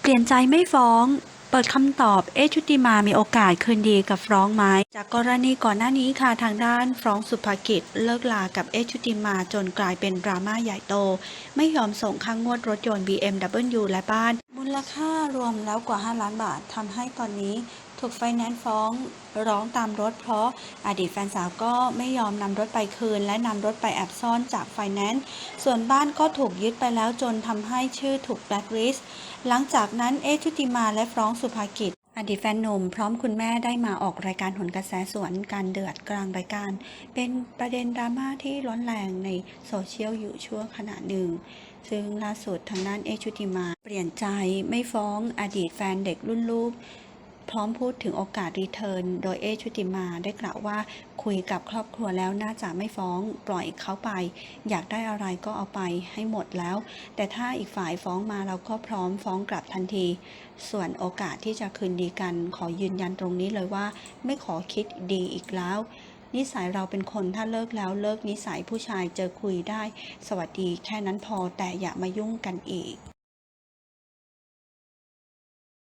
เปลี่ยนใจไม่ฟ้อง เปิดคำตอบ เอชุติมามีโอกาสคืนดีกับฟรองไหมจากกรณีก่อนหน้านี้ค่ะทางด้านฟรองสุภกิจ เลิกลากับเอชุติมาจนกลายเป็นดราม่าใหญ่โต ไม่ยอมส่งค่างวดรถยนต์ BMW และบ้าน ลค่ารวมแล้วกว่า 5 ล้านบาททำให้ตอนนี้ถูกไฟแนนซ์ฟ้องร้องตามรถ เพราะอดีตแฟนสาวก็ไม่ยอมนำรถไปคืน และนำรถไปแอบซ่อนจากไฟแนนซ์ส่วนบ้านก็ถูกยึดไปแล้วจนทำให้ชื่อถูกแบล็คลิสต์หลังจากนั้นเอชุติมาและฟ้องสุภากิจ อดีตแฟนหนุ่มพร้อมคุณแม่ได้มาออกรายการหนกระแสสวนการเดือดกลางรายการ เป็นประเด็นดราม่าที่ร้อนแรงในโซเชียลอยู่ช่วงขณะหนึ่ง ซึ่งล่าสุดทางด้านเอชุติมาเปลี่ยนใจไม่ฟ้องอดีตแฟนเด็กรุ่นลูก พร้อมพูดถึงโอกาสรีเทิร์นโดยเอชุติมาได้กล่าวว่าคุยกับครอบครัวแล้วน่าจะไม่ฟ้องปล่อยเขาไป อยากได้อะไรก็เอาไปให้หมดแล้ว แต่ถ้าอีกฝ่ายฟ้องมาเราก็พร้อมฟ้องกลับทันที ส่วนโอกาสที่จะคืนดีกัน ขอยืนยันตรงนี้เลยว่า ไม่ขอคิดดีอีกแล้วนิสัยเราเป็นคนถ้าเลิกแล้วเลิกนิสัยผู้ชายเจอคุยได้ สวัสดีแค่นั้นพอแต่อย่ามายุ่งกันอีก